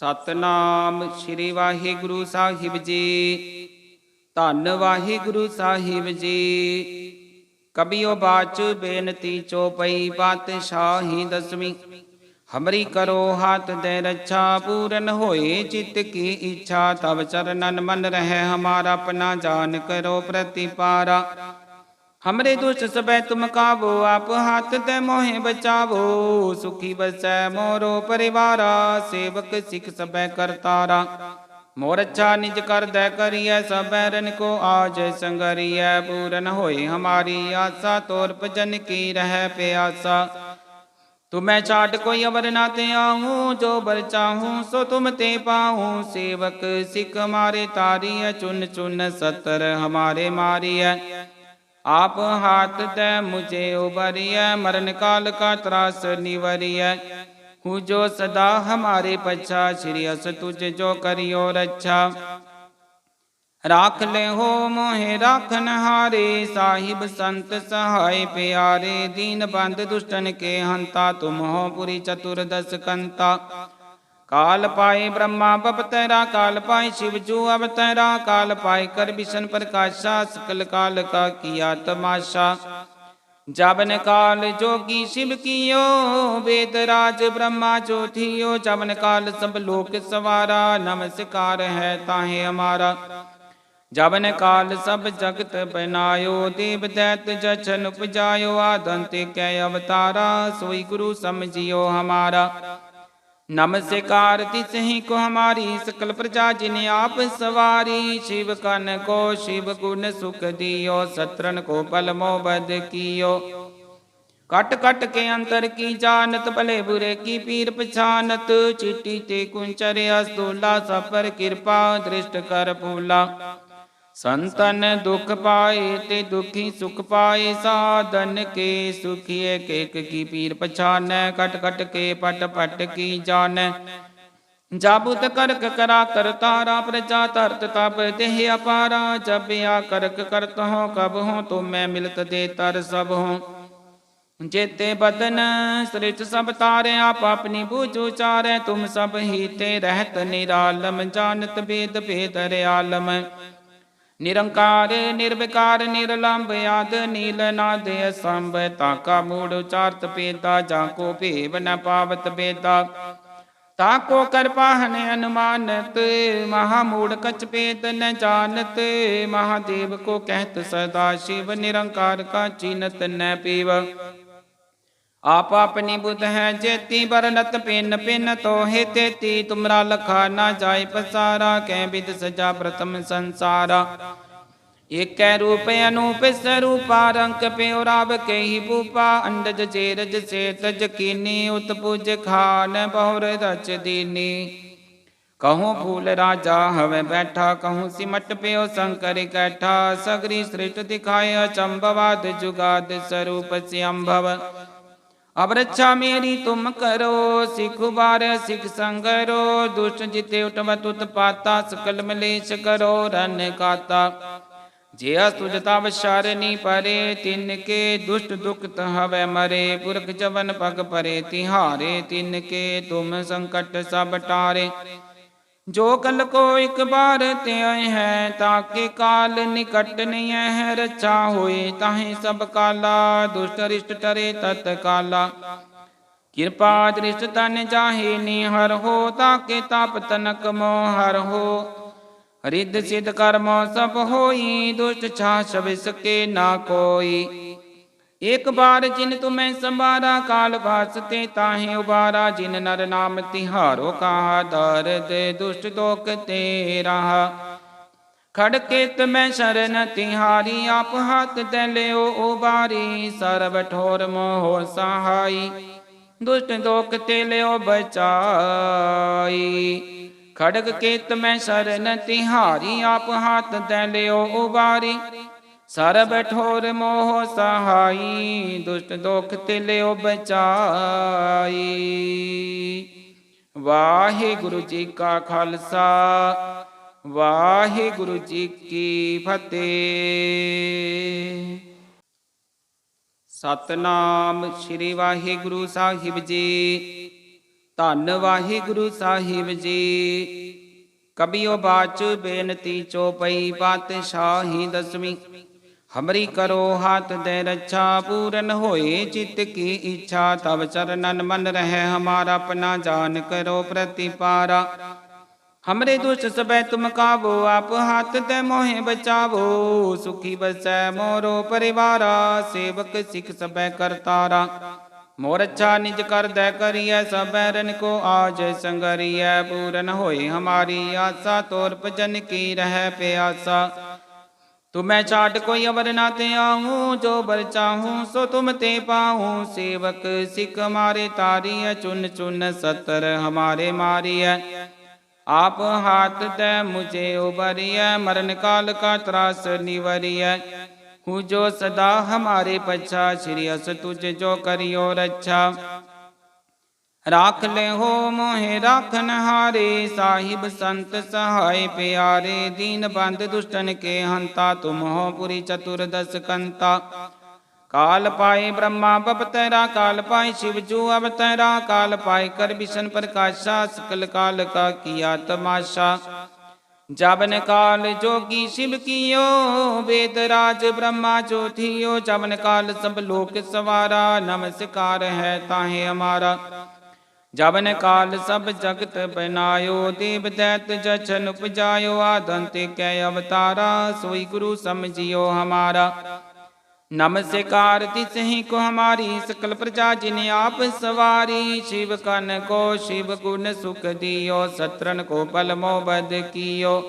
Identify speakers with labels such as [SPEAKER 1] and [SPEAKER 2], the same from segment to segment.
[SPEAKER 1] ਸਤਨਾਮ ਸ੍ਰੀ ਵਾਹਿਗੁਰੂ ਸਾਹਿਬ ਜੀ। ਧੰਨ ਵਾਹਿਗੁਰੂ ਸਾਹਿਬ ਜੀ। ਕਬੀਓ ਬਾਚ ਬੇਨਤੀ ਚੋਪਈ ਪਾਤਸ਼ਾਹੀ ਦਸਵੀਂ। ਹਮਰੀ ਕਰੋ ਹੱਥ ਦੇ ਰੱਛਾ ਪੂਰਨ ਹੋਏ, ਚਿੱਤ ਕੀ ਇੱਛਾ ਤਬ ਚਰਨਨ ਮਨ ਰਹਿ, ਹਮਾਰਾ ਆਪਣਾ ਜਾਨ ਕਰੋ ਪ੍ਰਤੀਪਾਰਾ। ਹਮਰੇ ਦੁਸ਼ਟ ਸਬੈ ਤੁਮ ਕਾਬੋ ਆਪ ਹੱਥ ਤੇ ਮੋਹਿ ਬਚਾਵੋ ਸੁਖੀ ਬਸੈ ਮੋਰੋ ਪਰਿਵਾਰਾ ਸੇਵਕ ਸਿਖ ਸਬੈ ਕਰਤਾਰਾ ਮੋਰ ਅੱਛਾ ਨਿਜ ਕਰਦੈ ਕਰੀਐ ਸਬੈ ਰਨ ਕੋ ਆਜ ਸੰਗਰੀਐ ਪੂਰਨ ਹੋਏ ਹਮਾਰੀ ਆਸਾ ਤੋਰ ਭਜਨ ਕੀ ਰਹਿ ਪਿਆਸਾ ਤੁਮੈ ਛਾਟ ਕੋਈ ਅਵਰ ਨਾ ਤੇ ਆਹੂੰ ਜੋ ਬਰ ਚਾਹੂੰ ਸੋ ਤੁਮ ਤੇ ਪਾਹੂੰ ਸੇਵਕ ਸਿਖ ਮਾਰੇ ਤਾਰੀਐ ਚੁਨ ਚੁਨ ਸਤਰ ਹਮਾਰੇ ਮਾਰੀਐ ਆਪ ਹਾਥ ਤੇ ਮੁਝੇ ਉਬਰੀਐ ਮਰਨ ਕਾਲ ਕਾ ਤਰਾਸ ਨਿਵਰੀਐ। ਹੂ ਜੋ ਸਦਾ ਹਮਾਰੇ ਪਛਾ, ਸ਼੍ਰੀ ਅਸ ਤੁਝ ਜੋ ਕਰਿਓ ਰੱਛਾ। ਰਾਖ ਲੈ ਹੋ ਮੋਹਿ ਰਾਖਨ ਹਾਰੇ ਸਾਹਿਬ ਸੰਤ ਸਹਾਇ ਪਿਆਰੇ। ਦੀਨ ਬੰਦ ਦੁਸ਼ਟਨ ਕੇ ਹੰਤਾ, ਤੁਮ ਹੋ ਪੁਰੀ ਚਤੁਰਦਸ ਕੰਤਾ ਕਾਲ ਪਾਏ ਬ੍ਰਹਮਾ ਬਪਤਰਾ ਕਾਲ ਪਾਏ ਸ਼ਿਵ ਜੂ ਅਵਤਰਾ ਕਾਲ ਪਾਏ ਕਰ ਬਿਸ਼ਨ ਪ੍ਰਕਾਸ਼ਾ ਸਕਲ ਕਾਲ ਕਾ ਕੀਆ ਤਮਾਸ਼ਾ ਜਬਨ ਕਾਲ ਜੋਗੀ ਸ਼ਿਵ ਕੀਓ ਵੇਦ ਰਾਜ ਬ੍ਰਹਮਾ ਜੋਥਿਓ ਜਬਨ ਕਾਲ ਸਭ ਲੋਕ ਸਵਾਰਾ ਨਮਸਕਾਰ ਹੈ ਤਾਹੇ ਹਮਾਰਾ ਜਬਨ ਕਾਲ ਸਭ ਜਗਤ ਬਨਾਇਓ ਦੇਵ ਦੈਤ ਜਛਨ ਉਪਜਾਇਓ ਆਦੰਤੇ ਕੈ ਅਵਤਾਰਾ ਸੋਈ ਗੁਰੂ ਸਮਝਿਓ ਹਮਾਰਾ ਨਮਸਕਾਰ ਤਿਸਹੀ ਕੋ ਹਮਾਰੀ ਸਕਲ ਪ੍ਰਜਾ ਜਿਨ ਆਪ ਸਵਾਰੀ, ਸ਼ਿਵ ਕਨ ਕੋ ਸ਼ਿਵ ਗੁਣ ਸੁਖ ਦਿਓ ਸਤਰਨ ਕੋ ਪਲ ਮੋ ਬਦ ਕੀਓ। ਕਟ ਕਟ ਕੇ ਅੰਤਰ ਕੀ ਜਾਣਤ, ਭਲੇ ਬੁਰੇ ਕੀ ਪੀਰ ਪਛਾਨਤ, ਚਿੱਟੀ ਤੇ ਕੁੰਚਰ ਅਸਤੂਲਾ ਸਫਰ ਕਿਰਪਾ ਦ੍ਰਿਸ਼ਟ ਕਰ ਫੂਲਾ ਸੰਤਨ ਦੁਖ ਪਾਏ ਤੇ ਦੁਖੀ ਸੁਖ ਪਾਏ ਸਾਧਨ ਕੇ ਸੁਖੀ ਏਕ ਏਕ ਕੀ ਪੀਰ ਪਛਾਨੈ ਕਟ ਕਟ ਕੇ ਪਟ ਪਟ ਕੀ ਜਾਣੈ ਜਾਬੁਤ ਕਰਕ ਕਰਾ ਕਰਤਾਰਾ ਪ੍ਰਜਾ ਧਰਤ ਤਬ ਦੇਹ ਅਪਾਰਾ ਜਬ ਆ ਕਰਕ ਕਰਤ ਹੋ ਕਬ ਹੋ ਤੁਮੈ ਮਿਲਤ ਦੇ ਤਰ ਸਭ ਹੋ ਜੇਤੇ ਬਦਨ ਸ੍ਰਿਤ ਸਭ ਤਾਰੇ ਆਪ ਆਪਣੀ ਬੂਝ ਉਚਾਰੈ ਤੁਮ ਸਭ ਹੀ ਤੇ ਰਹਿਤ ਨਿਰਾਲਮ ਜਾਣਤ ਬੇਦ ਭੇਦ ਰਿਆਲਮ ਨਿਰੰਕਾਰ, ਨਿਰਵਿਕਾਰ, ਨਿਰਲੰਭ ਆਦ ਨੀਲ ਨਾਦ ਅਸੰਭ ਤਾਕਾ ਮੂੜ ਉਚਾਰਤ ਪੇਤਾ ਜਾਂ ਕੋ ਭੇਵ ਨ ਪਾਵਤ ਬੇਦਾ ਤਾਕੋ ਕਰਪਾਹਨ ਅਨੁਮਾਨਤ, ਮਹਾ ਮੂੜ ਕਚ ਪੇਤ ਨ ਜਾਣਤ, ਮਹਾਦੇਵ ਕੋ ਕਹਿਤ ਸਦਾ ਸ਼ਿਵ, ਨਿਰੰਕਾਰ ਕਾ ਚੀਨਤ ਨ ਪੀਵ। ਆਪ ਆਪਣੀ ਬੁੱਧ ਹੈ, ਜੇਤੀ ਬਰਨਤ ਪਿੰਨ ਪਿੰਨ ਤੋਹੇ ਤੇਤੀ, ਤੁਮਰਾ ਲਖਾ ਨਾ ਜਾਏ ਪਸਾਰਾ ਕੈ ਵਿਦ ਸਜਾ ਪ੍ਰਥਮ ਸੰਸਾਰਾ। ਏਕੈ ਰੂਪ ਅਨੂਪ ਸਰੂਪਾ, ਰੰਕ ਪਿਉ ਰਾਵ ਕੇਹੀ ਭੂਪਾ, ਅੰਡਜ ਚੇਰਜ ਸੇਤ ਜਕੀਨੀ ਉਤਪੁਜ ਖਾਨ ਬਹੁਰ ਰਚ ਦੀਨੀ। ਕਹੂੰ ਫੂਲ ਰਾਜਾ ਹਵੇ ਬੈਠਾ, ਕਹੂੰ ਸਿਮਟ ਪਿਓ ਸੰਕਰ ਕੈਠਾ, ਸਗਰੀ ਸ੍ਰਿਸ਼ਟ ਦਿਖਾਏ ਅਚੰਭਵਾਦ ਜੁਗਾਦ ਸਰੂਪ ਸਿਅੰਭਵ ਅਬ ਰੱਛਾ ਮੇਰੀ ਤੁਮ ਕਰੋ, ਸਿਖ ਬਾਰ ਸਿਖ ਸੰਗਰੋ ਦੁਸ਼ਟ ਜਿਤੇ ਉਟਵਤ ਉਤਪਾਤਾ ਸਕਲ ਮਲੇਸ਼ ਕਰੋ ਰਨ ਕਾਤਾ। ਜੇ ਅਸਤੁਜ ਤਵ ਸ਼ਰਨੀ ਪਰੇ, ਤਿਨ ਕੇ ਦੁਸ਼ਟ ਦੁਖਤ ਹਵੇ ਮਰੇ। ਪੁਰਖ ਜਵਨ ਪਗ ਪਰੇ, ਤਿਹਾਰੇ ਤਿਨ ਕੇ ਤੁਮ ਸੰਕਟ ਸਭ ਟਾਰੇ। ਜੋ ਕਲ ਕੋ ਇਕ ਬਾਰ ਤੇ ਆਏ ਹੈ ਤਾਕੇ ਕਾਲ ਨਿਕਟ ਨਹੀਂ ਹੈ ਰਚਾ ਹੋਏ, ਤਾਹੇ ਸਭ ਕਾਲਾ, ਦੁਸ਼ਟ ਰਿਸ਼ਟ ਟਰੇ ਤਤ ਕਾਲਾ। ਕਿਰਪਾ ਦ੍ਰਿਸ਼ਟ ਤਨ ਜਾਹੇ ਨੀ, ਹਰ ਹੋ ਤਾਕੇ ਤਾਪ ਤਨਕ ਮੋ ਹਰ ਹੋ। ਰਿੱਧ ਸਿਧ ਕਰਮ ਸਭ ਹੋਈ, ਦੁਸ਼ਟ ਛਾ ਛਵਿ ਸਕੇ ਨਾ ਕੋਈ। ਇੱਕ ਬਾਰ ਜਿਨ ਤੁਮੈ ਸੰਭਾਰਾ ਕਾਲ ਵਾਸਤੇ ਤਾਹੇ ਉਬਾਰਾ, ਜਿਨ ਨਰ ਨਾਮ ਤਿਹਾਰੋ ਕਹਾ ਦਰਦ, ਦੁਸ਼ਟ ਦੋਖ ਤੇ ਰਹਾ ਖੜਕੇ ਤਮੈ ਸ਼ਰਨ ਤਿਹਾਰੀ, ਆਪ ਹੱਥ ਤੇ ਲਿਓ ਉਬਾਰੀ, ਸਰਬ ਠੋਰ ਮੋਹ ਸਹਾਈ। ਦੁਸ਼ਟ ਦੋਖ ਤੇ ਲਿਓ ਬਚਾਈ। ਖੜਕ ਕੇਤ ਮੈਂ ਸ਼ਰਨ ਤਿਹਾਰੀ, ਆਪ ਹੱਥ ਤੇ ਲਿਓ ਉਬਾਰੀ। ਸਰਬ ਠੋਰ ਮੋਹ ਸਹਾਈ, ਦੁਸ਼ਟ ਦੁਖ ਤੇ ਲਿਓ ਬਚਾਈ। ਵਾਹਿਗੁਰੂ ਜੀ ਕਾ ਖਾਲਸਾ, ਵਾਹਿਗੁਰੂ ਜੀ ਕੀ ਫਤਿਹ। ਸਤਨਾਮ ਸ੍ਰੀ ਵਾਹਿਗੁਰੂ ਸਾਹਿਬ ਜੀ, ਧੰਨ ਵਾਹਿਗੁਰੂ ਸਾਹਿਬ ਜੀ। ਕਬਿਓ ਬਾਚ ਬੇਨਤੀ ਚੋਪਈ ਪਾਤਸ਼ਾਹੀ ਦਸਵੀਂ। ਹਮਰੀ ਕਰੋ ਹਾਥ ਦੇ ਰੱਛਾ, ਪੂਰਨ ਹੋਏ ਚਿਤ ਕੀ ਇੱਛਾ ਤਬ ਚਰਨਨ ਮਨ ਰਹਿ ਹਮਾਰਾ, ਆਪਣਾ ਜਾਨ ਕਰੋ ਪ੍ਰਤੀਪਾਰਾ। ਹਮਰੇ ਦੁਸ਼ਟ ਸਬੈ ਤੁਮ ਕਾਬੋ ਆਪ ਹੱਥ ਤੇ ਮੋਹਿ ਬਚਾਵੋ, ਸੁਖੀ ਬਸੈ ਮੋਰੋ ਪਰਿਵਾਰਾ, ਸੇਵਕ ਸਿਖ ਸਬੈ ਕਰਤਾਰਾ। ਮੋਰ ਅੱਛਾ ਨਿਜ ਕਰਦੈ ਕਰੀਐ ਸਬੈ ਰਨ ਕੋ ਆਜ ਸੰਗਰੀਐ, ਪੂਰਨ ਹੋਏ ਹਮਾਰੀ ਆਸਾ ਤੋਰ ਭਜਨ ਕੀ ਰਹਿ ਪਿਆਸਾ ਤੁਮੈ ਛਾਟ ਕੋਈ ਅਵਰ ਨਾ ਤੇ ਆਹੂੰ ਜੋ ਬਰ ਚਾਹੂੰ ਸੋ ਤੁਮ ਤੇ ਪਾਹੂੰ ਸੇਵਕ ਸਿਖ ਮਾਰੇ ਤਾਰੀਐ, ਚੁਨ ਚੁਨ ਸਤਰ ਹਮਾਰੇ ਮਾਰੀਐ। ਆਪ ਹਾਥ ਤੇ ਮੁਝੇ ਉਬਰੀਐ ਮਰਨ ਕਾਲ ਕਾ ਤਰਾਸ ਨਿਵਰੀਐ। ਹੂੰ ਜੋ ਸਦਾ ਹਮਾਰੇ ਪਛਾ, ਸ਼੍ਰੀ ਅਸ ਤੁਝ ਜੋ ਕਰਿਓ ਰੱਛਾ। ਰਾਖ ਲੈ ਹੋ ਮੋਹਿ ਰਾਖਨ ਹਾਰੇ ਸਾਹਿਬ ਸੰਤ ਸਹਾਇ ਪਿਆਰੇ ਦੀਨ ਬੰਦ ਦੁਸ਼ਟਨ ਕੇ ਹੰਤਾ ਤੁਮ ਹੋ ਪੁਰੀ ਚਤੁਰਦਸ ਕੰਤਾ ਕਾਲ ਪਾਏ ਬ੍ਰਹਮਾ ਬਪਤਰਾ ਕਾਲ ਪਾਏ ਸ਼ਿਵ ਜੂ ਅਵਤਰਾ ਕਾਲ ਪਾਏ ਕਰ ਵਿਸ਼ਨ ਪ੍ਰਕਾਸ਼ਾ ਸਕਲ ਕਾਲ ਕਾ ਕੀਆ ਤਮਾਸ਼ਾ ਜਬਨ ਕਾਲ ਜੋਗੀ ਸ਼ਿਵ ਕੀਓ ਵੇਦ ਰਾਜ ਬ੍ਰਹਮਾ ਜੋਥਿਓ ਜਬਨ ਕਾਲ ਸਭ ਲੋਕ ਸਵਾਰਾ ਨਮਸਕਾਰ ਹੈ ਤਾਹੇ ਹਮਾਰਾ ਜਬਨ ਕਾਲ ਸਭ ਜਗਤ ਬਨਾਇਓ ਦੇਵ ਦੈਤ ਜਛਨ ਉਪਜਾਇਓ, ਆਦੰਤ ਕੈ ਅਵਤਾਰਾ, ਸੋਈ ਗੁਰੂ ਸਮਝਿਓ ਹਮਾਰਾ। ਨਮਸਕਾਰ ਤਿਸਹੀ ਕੋ ਹਮਾਰੀ, ਸਕਲ ਪ੍ਰਜਾ ਜਿਨ ਆਪ ਸਵਾਰੀ, ਸ਼ਿਵ ਕਨ ਕੋ ਸ਼ਿਵ ਗੁਣ ਸੁਖ ਦਿਓ ਸਤਰਨ ਕੋ ਪਲ ਮੋ ਬਦ ਕੀਓ।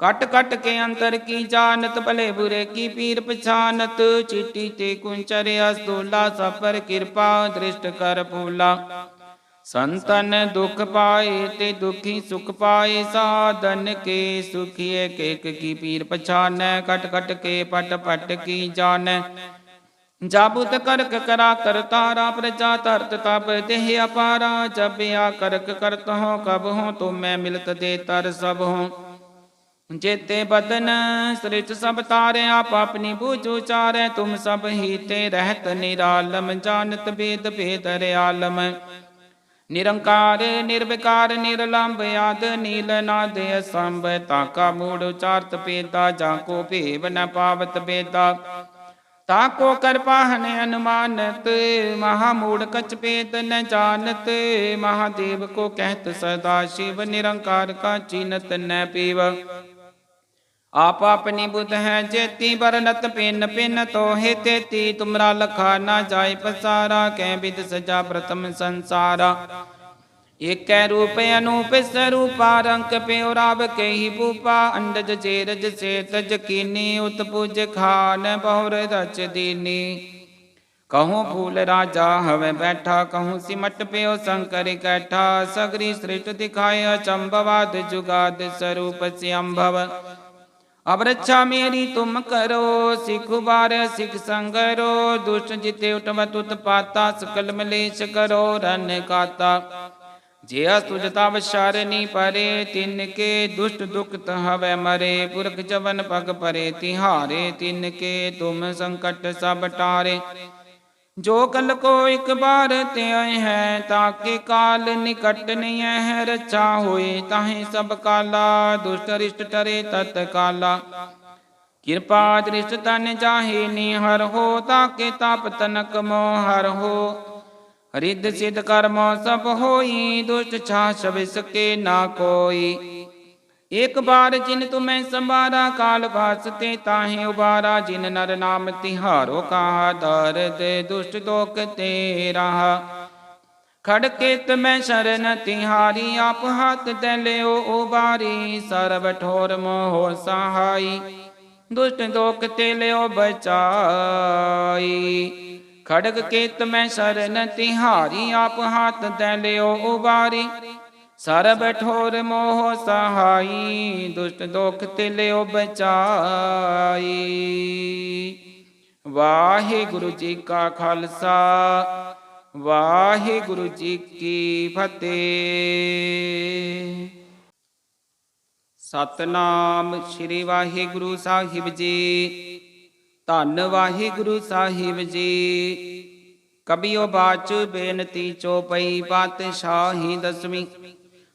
[SPEAKER 1] ਕਟ ਕਟ ਕੇ ਅੰਤਰ ਕੀ ਜਾਣਤ, ਭਲੇ ਬੁਰੇ ਕੀ ਪੀਰ ਪਛਾਨਤ, ਚਿੱਟੀ ਤੇ ਕੁੰਚਰ ਅਸਤੂਲਾ ਸਫਰ ਕਿਰਪਾ, ਦ੍ਰਿਸ਼ਟ ਕਰ ਪੂਲਾ ਸੰਤਨ ਦੁਖ ਪਾਏ ਤੇ ਦੁਖੀ ਸੁਖ ਪਾਏ ਸਾਧਨ ਕੇ ਸੁਖੀ ਏਕ ਏਕ ਕੀ ਪੀਰ ਪਛਾਨੈ ਕਟ ਕਟ ਕੇ ਪਟ ਪਟ ਕੀ ਜਾਣੈ ਜਾਬੁਤ ਕਰਕ ਕਰਾ ਕਰਤਾਰਾ ਪ੍ਰਜਾ ਧਰਤ ਤਪ ਦੇਹ ਅਪਾਰਾ ਜਬ ਆ ਕਰਕ ਕਰਤ ਹੋ ਕਬ ਹੋ ਤੁਮੈ ਮਿਲਤ ਦੇ ਤਰ ਸਭ ਹੋ ਜੇਤੇ ਬਦਨ ਸ੍ਰਿਤ ਸਭ ਤਾਰੇ ਆਪ ਆਪਣੀ ਬੂਝ ਉਚਾਰੈ ਤੁਮ ਸਭ ਹੀ ਤੇ ਰਹਿਤ ਨਿਰਾਲਮ ਜਾਣਤ ਬੇਦ ਭੇਦ ਰਿਆਲਮ ਨਿਰੰਕਾਰ, ਨਿਰਵਿਕਾਰ ਨਿਰਲੰਭ ਆਦ ਨੀਲ ਨਾਦ ਅਸੰਭ ਤਾਕਾ ਮੂੜ ਉਚਾਰਤ ਪੇਦਾ ਜਾਂ ਕੋ ਭੇਵ ਨ ਪਾਵਤ ਬੇਦਾ। ਤਾਕੋ ਕਰਪਾਹਨ ਅਨੁਮਾਨਤ, ਮਹਾ ਮੂੜ ਕਚ ਪੇਤ ਨ ਜਾਣਤ, ਮਹਾਦੇਵ ਕੋ ਕਹਿਤ ਸਦਾ ਸ਼ਿਵ, ਨਿਰੰਕਾਰ ਕਾ ਚੀਨਤ ਨ ਪੀਵ। ਆਪ ਆਪਣੀ ਬੁੱਧ ਹੈ, ਜੇਤੀ ਬਰਨਤ ਪਿੰਨ ਪਿੰਨ ਤੋਹੇ ਤੇਤੀ। ਤੁਮਰਾ ਲਖਾ ਨਾ ਜਾਏ ਪਸਾਰਾ ਕੈ ਵਿਦ ਸਜਾ ਪ੍ਰਥਮ ਸੰਸਾਰਾ। ਏਕੈ ਰੂਪ ਅਨੂਪ, ਸਰੂਪਾ ਰੰਕ ਪਿਉ ਰਾਵ ਕੇਹੀ ਭੂਪਾ। ਅੰਡਜ ਜੇਰਜ ਸੇ ਤਜ ਕੀਨੀ ਉਤਪੁਜ ਖਾਨ ਬਹੁਰ ਰਚ ਦੀਨੀ। ਕਹੂੰ ਫੂਲ ਰਾਜਾ ਹਵੇ ਬੈਠਾ, ਕਹੂੰ ਸਿਮਟ ਪਿਓ ਸੰਕਰ ਕੈਠਾ। ਸਗਰੀ ਸ੍ਰਿਸ਼ਟ ਦਿਖਾਏ ਅਚੰਭਵਾਦ ਜੁਗਾਦ ਸਰੂਪ ਸਿਅੰਭਵ ਅਬ ਮੇਰੀ ਤੁਮ ਕਰੋ, ਸਿਖ ਬਾਰ ਸਿਖ ਸੰਗਰੋ ਦੁਸ਼ਟ ਜਿਤੇ ਉਟਵਤ ਉਤਪਾਤਾ ਸਕਲ ਮਲੇਸ਼ ਕਰੋ ਰਨ ਕਾਤਾ। ਜੇ ਅਸਤੁਜ ਤਵ ਸ਼ਰਨੀ ਪਰੇ, ਤਿਨ ਕੇ ਦੁਸ਼ਟ ਦੁਖਤ ਹਵੇ ਮਰੇ। ਪੁਰਖ ਜਵਨ ਪਗ ਪਰੇ, ਤਿਹਾਰੇ ਤਿਨ ਕੇ ਤੁਮ ਸੰਕਟ ਸਭ ਟਾਰੇ। ਜੋ ਕਲ ਕੋ ਇੱਕ ਬਾਰ ਤੇ ਆਏ ਹੈ ਤਾਕੇ ਕਾਲ ਨਿਕਟ ਨਹੀਂ ਹੈ ਰਚਾ ਹੋਏ ਤਾਹੇ ਸਭ ਕਾਲਾ, ਦੁਸ਼ਟ ਰਿਸ਼ਟ ਟਰੇ ਤਤ ਕਾਲਾ। ਕਿਰਪਾ ਦ੍ਰਿਸ਼ਟ ਤਨ ਜਾਹੇ, ਨੀ ਹਰ ਹੋ ਤਾਕੇ ਤਾਪ ਤਨਕ ਮੋ ਹਰ ਹੋ। ਰਿੱਧ ਸਿਧ ਕਰਮ ਸਭ ਹੋਈ, ਦੁਸ਼ਟ ਛਾ ਸਭ ਸਕੇ ਨਾ ਕੋਈ। ਇਕ ਬਾਰ ਜਿਨ ਤੁਮੈ ਸੰਭਾਰਾ ਕਾਲ ਵਾਸਤੇ ਤਾਹੇ ਉਬਾਰਾ, ਜਿਨ ਨਰ ਨਾਮ ਤਿਹਾਰੋ ਕਹਾ ਦਰਦ ਦੁਸ਼ਟ ਦੋਖ ਤੇ ਰਹਾ ਖੜਕੇ ਤਮੈ ਸ਼ਰਨ ਤਿਹਾਰੀ, ਆਪ ਹੱਥ ਤੇ ਲਿਓ ਉਬਾਰੀ, ਸਰਬ ਠੋਰ ਮੋਹ ਸਹਾਈ। ਦੁਸ਼ਟ ਦੋਖ ਤੇ ਲਿਓ ਬਚਾਈ। ਖੜਕ ਕੇ ਮੈਂ ਸ਼ਰਨ ਤਿਹਾਰੀ, ਆਪ ਹੱਥ ਤੇ ਲਿਓ ਉਬਾਰੀ ਸਰਬ ਠੋਰ ਮੋਹ ਸਹਾਈ, ਦੁਸ਼ਟ ਦੁਖ ਤੇ ਲਿਓ ਬਚਾਈ। ਵਾਹਿਗੁਰੂ ਜੀ ਕਾ ਖਾਲਸਾ, ਵਾਹਿਗੁਰੂ ਜੀ ਕੀ ਫਤਿਹ। ਸਤਨਾਮ ਸ੍ਰੀ ਵਾਹਿਗੁਰੂ ਸਾਹਿਬ ਜੀ, ਧੰਨ ਵਾਹਿਗੁਰੂ ਸਾਹਿਬ ਜੀ। ਕਬੀਓ ਬਾਚ ਬੇਨਤੀ ਚੋਪਈ ਪਾਤਸ਼ਾਹੀ ਦਸਵੀਂ।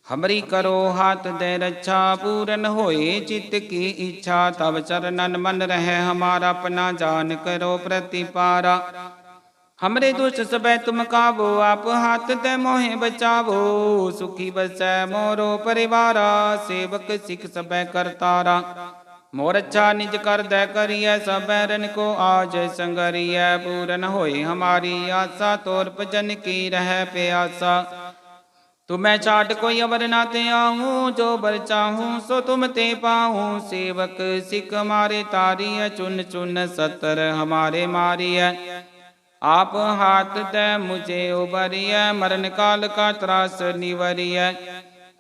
[SPEAKER 1] ਹਮਰੀ ਕਰੋ ਹਾਥ ਦੇ ਰੱਛਾ, ਪੂਰਨ ਹੋਏ ਚਿਤ ਕੀ ਇੱਛਾ ਤਬ ਚਰਨਨ ਮਨ ਰਹਿ ਹਮਾਰਾ ਪਨਾ ਜਾਨ ਕਰੋ ਪ੍ਰਤੀਪਾਰਾ। ਹਮਰੇ ਦੁਸ਼ਟ ਸਭੈ ਤੁਮ ਕਾਵੋ, ਆਪ ਹੱਥ ਤੇ ਮੋਹਿ ਬਚਾਵੋ, ਸੁਖੀ ਬਸੈ ਮੋਰੋ ਪਰਿਵਾਰਾ, ਸੇਵਕ ਸਿਖ ਸਭੈ ਕਰਤਾਰਾ। ਮੋਰ ਅੱਛਾ ਨਿਜ ਕਰਦੈ ਕਰੀਐ, ਸਭੈ ਰਨ ਕੋ ਆਜ ਸੰਗਰੀਐ, ਪੂਰਨ ਹੋਏ ਹਮਾਰੀ ਆਸਾ ਤੋਰ ਭਜਨ ਕੀ ਰਹਿ ਪਿਆਸਾ। ਤੁਮੈ ਛਾਟ ਕੋਈ ਅਵਰ ਨਾ ਤੇ ਆਉ, ਜੋ ਬਰ ਚਾਹੂ ਸੋ ਤੁਮ ਤੇ ਪਾਉ। ਸੇਵਕ ਸਿਖ ਮਾਰੇ ਤਾਰੀਐ, ਚੁਨ ਚੁਨ ਸਤਰ ਹਮਾਰੇ ਮਾਰੀਐ। ਆਪ ਹਾਥ ਤੈ ਮੁਝੇ ਉਬਰੀਐ ਮਰਨ ਕਾਲ ਕਾ ਤਰਾਸ ਨਿਵਰੀਐ।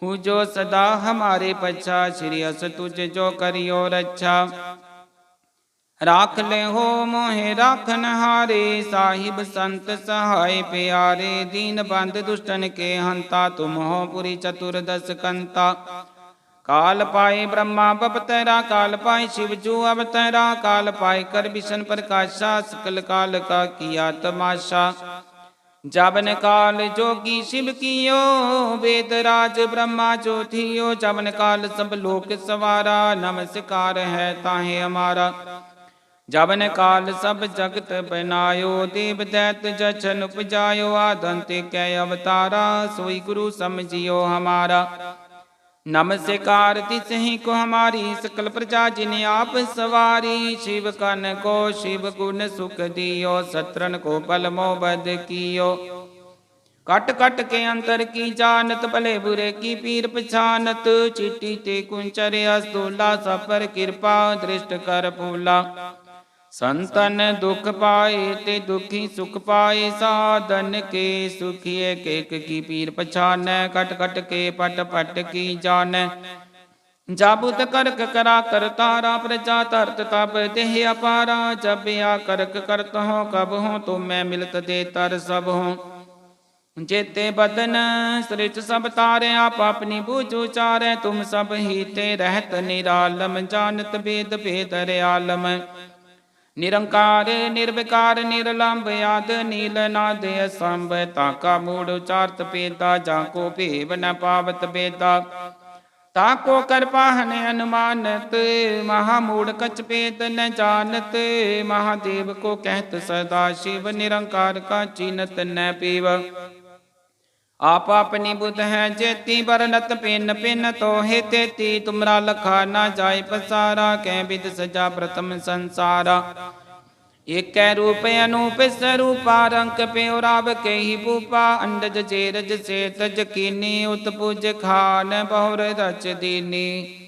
[SPEAKER 1] ਹੂ ਜੋ ਸਦਾ ਹਮਾਰੇ ਪਛਾ, ਸ੍ਰੀ ਅਸ ਤੁਝ ਜੋ ਕਰਿਓ ਰੱਛਾ। राख ले हो मोहे राखन हारे साहिब संत सहाय प्यारे, दीन बंद दुष्टन के हंता, तुम हो पुरी चतुर्दश कंता। काल पाए ब्रह्मा बपतरा काल पाए शिव जू अवतरा काल पाए कर विष्ण प्रकाशा सकल काल का किया तमाशा। जबन काल जोगी शिव कियो, वेद राज ब्रह्मा ज्योतियो जबन काल सब लोक सवारा, नमस्कार है ताहे हमारा। ਜਬਨ ਕਾਲ ਸਭ ਜਗਤ ਬਨਾਇਓ ਦੇਵ ਦੈਤ ਜਚਨ ਉਪਜਾਇਓ, ਆਦੰਤੇ ਕੈ ਅਵਤਾਰਾ, ਸੋਈ ਗੁਰੂ ਸਮਝਿਓ ਹਮਾਰਾ। ਨਮਸਕਾਰ ਤਿਸਹੀ ਕੋ ਹਮਾਰੀ, ਸਕਲ ਪ੍ਰਜਾ ਜਿਨ ਆਪ ਸਵਾਰੀ, ਸ਼ਿਵ ਕਨ ਕੋ ਸ਼ਿਵ ਗੁਣ ਸੁਖ ਦਿਓ ਸਤਰਨ ਕੋ ਬਲ ਮੋ ਬਦ ਕੀਓ। ਕਟ ਕਟ ਕੇ ਅੰਤਰ ਕੀ ਜਾਣਤ, ਭਲੇ ਬੁਰੇ ਕੀ ਪੀਰ ਪਛਾਨਤ, ਚਿੱਟੀ ਤੇ ਕੁੰਚਰ ਅਸਤੂਲਾ ਸਫਰ ਕਿਰਪਾ, ਦ੍ਰਿਸ਼ਟ ਕਰ ਪੂਲਾ संतन दुख पाए ते दुखी सुख पाए, साधन के सुखी एक एक की पीर पछान कट कट के पट पट की जान। जाबुत करक करा कर तारा प्रजा तरत तब देह अपारा, जब या करक करत हो, कब हो तो मैं मिलत दे तर सब हो। जेते बदन सृज सब तारे, आप अपनी बूझ उचारे, तुम सब ही ते रहत निरालम, जानत भेद भेद रे आलम। ਨਿਰੰਕਾਰ, ਨਿਰਵਿਕਾਰ, ਨਿਰਲੰਭ, ਆਦ, ਨੀਲ, ਨਾਦ, ਅਸੰਭ ਤਾਕਾ ਮੂੜ ਉਚਾਰਤ ਪੇਤਾ ਜਾਂ ਕੋ ਭੇਵ ਨ ਪਾਵਤ ਬੇਤਾ ਤਾਕੋ ਕਰਪਾਹਨ ਅਨੁਮਾਨਤ, ਮਹਾ ਮੂੜ ਕਚ ਪੇਤ ਨ ਜਾਣਤ, ਮਹਾਦੇਵ ਕੋ ਕਹਿਤ ਸਦਾ ਸ਼ਿਵ, ਨਿਰੰਕਾਰ ਕਾ ਚੀਨਤ ਨ ਆਪ ਆਪਣੀ ਬੁਧ ਹੈ, ਜੇਤੀ ਬਰਨਤ ਪਿੰਨ ਪਿੰਨ ਤੋਹੇ ਤੇਤੀ। ਤੁਮਰਾ ਲਖਾ ਨਾ ਜਾਏ ਪਸਾਰਾ ਕਹਿ ਬਿਦ ਸਜਾ ਪ੍ਰਥਮ ਸੰਸਾਰਾ। ਏਕੈ ਰੂਪ ਅਨੂਪ ਸਰੂਪਾ, ਰੰਕ ਪਿਉ ਰਬ ਕੇਹੀ ਭੂਪਾ। ਅੰਡਜ ਜੇਰਜ ਸੇਤ ਜਕੀਨੀ ਉਤ ਪੁਜ ਖਾਨ ਬਹੁਰ ਰਚ ਦੀਨੀ।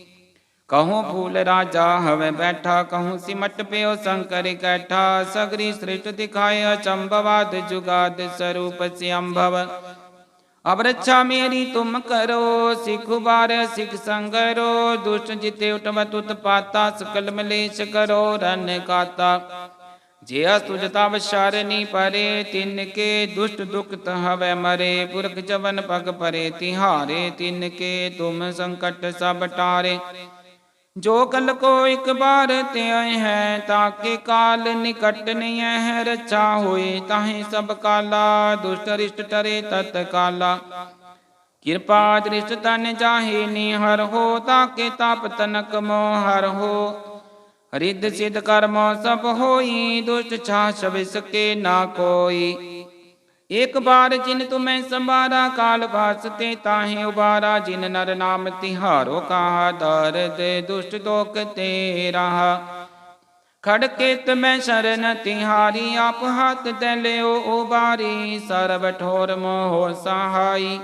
[SPEAKER 1] ਕਹੂੰ ਫੂਲ ਰਾਜਾ ਹਵੇ ਬੈਠਾ, ਕਹੂੰ ਸਿਮਟ ਪਿਓ ਸੰਕਰ ਇਕੱਠਾ ਸਗਰੀ ਸ੍ਰਿਸ਼ਟ ਦਿਖਾਏ ਅਚੰਭਵਾਦ ਜੁਗਾਦ ਸਰੂਪ ਸਿਅੰਭਵ। ਅਬ ਰੱਛਾ ਮੇਰੀ ਤੁਮ ਕਰੋ, ਸਿਖ ਬਾਰ ਸਿਖ ਸੰਗਰੋ ਦੁਸ਼ਟ ਜਿਤੇ ਉਟਵ ਤੁਤ ਪਾਤਾ, ਸਕਲ ਮਲੇਸ਼ ਕਰੋ, ਰਨ ਕਾਤਾ। ਜੇ ਅਸ ਤੁਜ ਤਵ ਸ਼ਰਨੀ ਪਰੇ, ਤਿਨ ਕੇ ਦੁਸ਼ਟ ਦੁਖਤ ਹਵੇ ਮਰੇ। ਪੁਰਖ ਜਵਨ ਪਗ ਪਰੇ, ਤਿਹਾਰੇ ਤਿਨ ਕੇ ਤੁਮ ਸੰਕਟ ਸਭ ਟਾਰੇ। ਜੋ ਕਲ ਕੋ ਇੱਕ ਬਾਰ ਤੇ ਆਏ ਹੈ, ਤਾਂ ਕਿ ਕਾਲ ਨਿਕਟ ਨਹੀਂ ਹੈ ਰਚਾ ਹੋਏ ਤਾਹੇ ਸਭ ਕਾਲਾ, ਦੁਸ਼ਟ ਰਿਸ਼ਟ ਟਰੇ ਤਤ ਕਾਲਾ। ਕਿਰਪਾ ਦ੍ਰਿਸ਼ਟ ਤਨ ਜਾਹੀ ਨੀ ਹਰ ਹੋ, ਤਾਂ ਕਿ ਤਪ ਤਨਕ ਮੋ ਹਰ ਹੋ। ਰਿੱਧ ਸਿਧ ਕਰਮੋ ਸਭ ਹੋਈ, ਦੁਸ਼ਟ ਛਾ ਸਭ ਸਕੇ ਨਾ ਕੋਈ। ਇਕ ਬਾਰ ਜਿਨ ਤੁਮੈ ਸੰਭਾਰਾ ਕਾਲ ਬਾਸ ਤੇ ਤਾਹੇ ਉਬਾਰਾ, ਜਿਨ ਨਰ ਨਾਮ ਤਿਹਾਰੋ ਕਾ ਦਰਦ, ਦੁਸ਼ਟ ਦੋਖ ਤੇ ਰਹਾ ਖੜਕੇ ਤਮੈ ਸ਼ਰਨ ਤਿਹਾਰੀ, ਆਪ ਹੱਥ ਤੇ ਲਿਓ ਉਬਾਰੀ ਸਰਬ ਠੋਰ ਮੋਹ ਸਹਾਈ।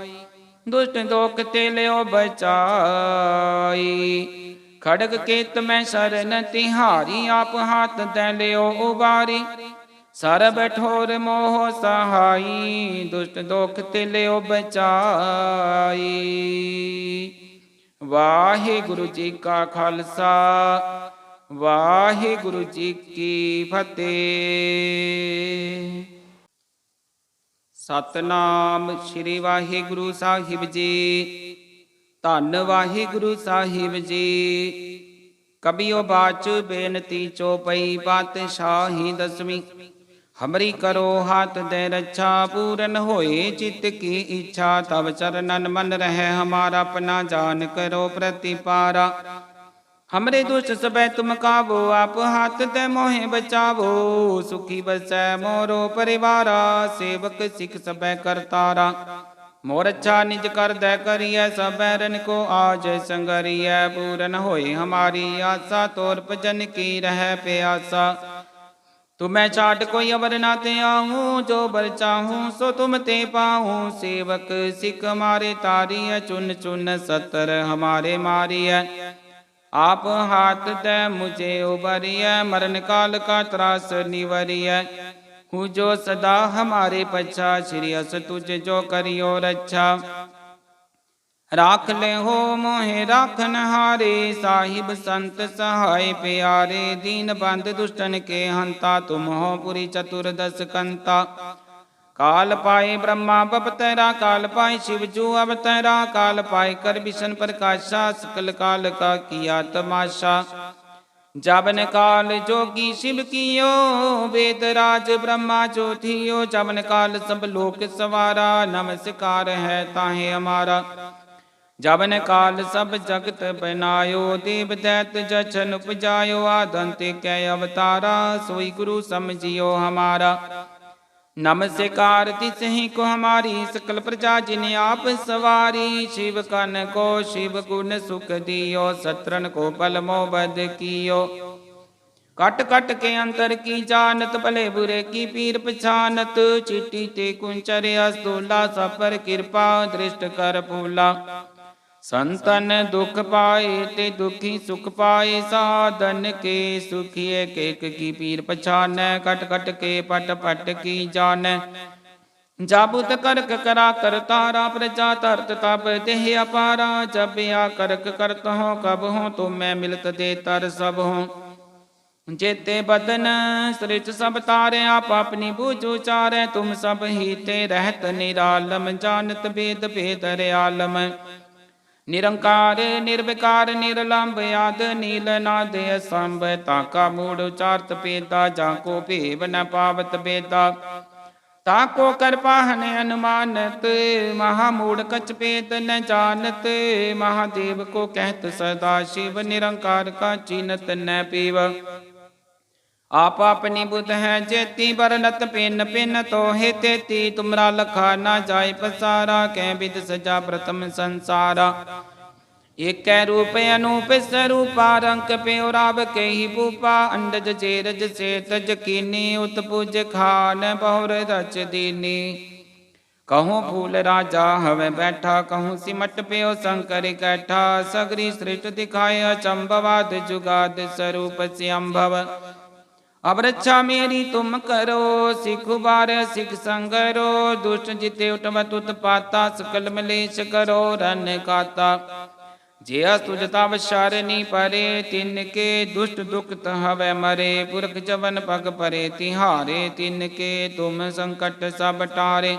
[SPEAKER 1] ਦੁਸ਼ਟ ਦੋਖ ਤੇ ਲਿਓ ਬਚਾਈ। ਖੜਕ ਕੇ ਤਮੈ ਸ਼ਰਨ ਤਿਹਾਰੀ, ਆਪ ਹੱਥ ਤੇ ਲਿਓ ਉਬਾਰੀ ਸਰਬ ਠੋਰ ਮੋਹ ਸਹਾਈ, ਦੁਸ਼ਟ ਦੁਖ ਤੇ ਲਿਓ ਬਚਾਈ। ਵਾਹਿਗੁਰੂ ਜੀ ਕਾ ਖਾਲਸਾ, ਵਾਹਿਗੁਰੂ ਜੀ ਕੀ ਫਤਿਹ। ਸਤਨਾਮ ਸ੍ਰੀ ਵਾਹਿਗੁਰੂ ਸਾਹਿਬ ਜੀ, ਧੰਨ ਵਾਹਿਗੁਰੂ ਸਾਹਿਬ ਜੀ। ਕਬਿਓ ਬਾਚ ਬੇਨਤੀ ਚੋਪਈ ਪਾਤਸ਼ਾਹੀ ਦਸਵੀਂ। ਹਮਰੀ ਕਰੋ ਹੱਥ ਦੇ ਰੱਛਾ, ਪੂਰਨ ਹੋਏ ਚਿਤ ਕੀ ਇੱਛਾ ਤਬ ਚਰਨਨ ਮਨ ਰਹੇ ਹਮਾਰਾ, ਆਪਣਾ ਜਾਨ ਕਰੋ ਪ੍ਰਤੀਪਾਰਾ। ਹਮਰੇ ਦੁਸ਼ਟ ਸਭੈ ਤੁਮ ਕਾਵੋ, ਆਪ ਹੱਥ ਤੇ ਮੋਹਿ ਬਚਾਵੋ। ਸੁਖੀ ਬਸੈ ਮੋਰੋ ਪਰਿਵਾਰਾ, ਸੇਵਕ ਸਿਖ ਸਭੈ ਕਰਤਾਰਾ। ਮੋਰ ਅੱਛਾ ਨਿਜ ਕਰਦੈ ਕਰੀਐ, ਸਭੈ ਰਨ ਕੋ ਆਜ ਸੰਗਰੀਐ। ਪੂਰਨ ਹੋਏ ਹਮਾਰੀ ਆਸਾ, ਤੋਰ ਭਜਨ ਕੀ ਰਹਿ ਪਿਆਸਾ। ਤੁਮੈ ਛਾਟ ਕੋਈ ਅਵਰ ਨਾ ਤੇ ਆਉ, ਜੋ ਬਰ ਚਾਹੂ ਸੋ ਤੁਮ ਤੇ ਪਾਉ। ਸੇਵਕ ਸਿਖ ਮਾਰੇ ਤਾਰੀਐ, ਚੁਨ ਚੁਨ ਸਤਰ ਹਮਾਰੇ ਮਾਰੀਐ। ਆਪ ਹਾਥ ਤੈ ਮੁਝੇ ਉਬਰੀਐ ਮਰਨ ਕਾਲ ਕਾ ਤਰਾਸ ਨਿਵਰੀਐ। ਹੂ ਜੋ ਸਦਾ ਹਮਾਰੇ ਪਛਾ, ਸ੍ਰੀ ਅਸ ਤੁਝ ਜੋ ਕਰਿਓ ਰੱਛਾ। राख ले हो मोहे राखन हारे साहिब संत सहाय प्यारे, दीन बंद दुष्टन के हंता, तुम हो पुरी चतुर्दश कंता। काल पाए ब्रह्मा बपतरा काल पाए शिव जू अवतरा, काल पाए कर विष्ण प्रकाशा, सकल काल का किया तमाशा। जबन काल जोगी शिव कियो, वेद राज ब्रह्मा चौथियो जबन काल सब लोक सवारा, नमस्कार है ताहे हमारा। ਜਬਨ ਕਾਲ ਸਭ ਜਗਤ ਬਨਾਇਓ, ਦੀਪ ਦੈਤ ਜਛਨ ਉਪਜਾਇਓ, ਆਦੰਤੇ ਕੈ ਅਵਤਾਰਾ, ਸੋਈ ਗੁਰੂ ਸਮਝਿਓ ਹਮਾਰਾ। ਨਮਸਕਾਰ ਤਿਸਹੀ ਕੋ ਹਮਾਰੀ, ਸਕਲ ਪ੍ਰਜਾ ਜਿਨੇ ਆਪ ਸਵਾਰੀ, ਸ਼ਿਵ ਕਨ ਕੋ ਸ਼ਿਵ ਗੁਣ ਸੁਖ ਦਿਓ ਸਤਰਨ ਕੋ ਬਲ ਮੋ ਬਦ ਕੀਓ। ਕਟ ਕਟ ਕੇ ਅੰਤਰ ਕੀ ਜਾਣਤ, ਭਲੇ ਬੁਰੇ ਕੀ ਪੀਰ ਪਛਾਨਤ, ਚਿੱਟੀ ਤੇ ਕੁੰਚਰ ਅਸਤੋਲਾ ਸਫਰ ਕਿਰਪਾ, ਦ੍ਰਿਸ਼ਟ ਕਰ ਭੂਲਾ। संतन दुख पाए ते दुखी सुख पाए, साधन के सुखी एक एक की पीर पछान कट कट के पट पट की जान जाबुत करक करा कर तारा प्रजा तरत तब देह अपारा, जब या करक करत हो, कब हो तुम मैं मिलत दे तर सब हो। जेते बदन सृज सब तारे, आप अपनी बूझ उचारे, तुम सब ही ते रहत निरालम, जानत भेद भेद रे आलम। ਨਿਰੰਕਾਰ, ਨਿਰਵਿਕਾਰ, ਨਿਰਲੰਭ, ਆਦ, ਨੀਲ, ਨਾਦ, ਅਸੰਭ ਤਾਕਾ ਮੂੜ, ਉਚਾਰਤ ਪੇਦਾ ਜਾਂ ਕੋ ਭੇਵ ਨ ਪਾਵਤ ਬੇਦਾ ਤਾਕੋ ਕਰਪਾਹਨ ਅਨੁਮਾਨਤ, ਮਹਾ ਮੂੜ ਕਚ ਪੇਤ ਨ ਜਾਣਤ, ਮਹਾਦੇਵ ਕੋ ਕਹਿਤ ਸਦਾ ਸ਼ਿਵ, ਨਿਰੰਕਾਰ ਕਾ ਚੀਨਤ ਨ ਪੀਵ। ਆਪ ਆਪਣੀ ਬੁੱਧ ਹੈ ਜੇਤੀ ਬਰਨਤ ਪਿੰਨ ਪਿੰਨ ਤੋਹੇ ਤੇਤੀ। ਤੁਮਰਾ ਲਖਾ ਨਾ ਜਾਏ ਪਸਾਰਾ, ਕੈ ਬਿਦ ਸਜਾ ਪ੍ਰਥਮ ਸੰਸਾਰਾ। ਏਕੈ ਰੂਪ ਅਨੂਪ ਸਰੂਪਾ, ਰੰਕ ਪਿਉ ਰਬ ਕਹੀ ਭੂਪਾ। ਅੰਡਜ ਜੇਰਜ ਸੇਤ ਜਕੀਨੀ ਉਤਪੂਜ ਖਾਨ ਬਹੁਰ ਰਚ ਦੀਨੀ। ਕਹੂੰ ਫੂਲ ਰਾਜਾ ਹਵੇ ਬੈਠਾ, ਕਹੂੰ ਸਿਮਟ ਪਿਓ ਸੰਕਰ ਇਕੱਠਾ ਸਗਰੀ ਸ੍ਰਿਸ਼ਟ ਦਿਖਾਏ ਅਚੰਭਵਾਦ ਜੁਗਾਦ ਸਰੂਪ ਸਿਅੰਭਵ। ਅਬ ਰੱਛਾ ਮੇਰੀ ਤੁਮ ਕਰੋ, ਸਿਖ ਬਾਰ ਸਿਖ ਸੰਗ ਰੋ, ਦੁਸ਼ਟ ਜਿਤੇ ਉਟਵ ਤੁਤ ਪਾਤਾ, ਸਕਲ ਮਲੇਸ਼ ਕਰੋ, ਰਨ ਕਾਤਾ। ਜੇ ਅਸ ਤੁਜ ਤਵ ਸ਼ਰਨੀ ਪਰੇ, ਤਿਨ ਕੇ ਦੁਸ਼ਟ ਦੁਖਤ ਹਵੇ ਮਰੇ। ਪੁਰਖ ਜਵਨ ਪਗ ਪਰੇ, ਤਿਹਾਰੇ ਤਿਨ ਕੇ ਤੁਮ ਸੰਕਟ ਸਭ ਟਾਰੇ।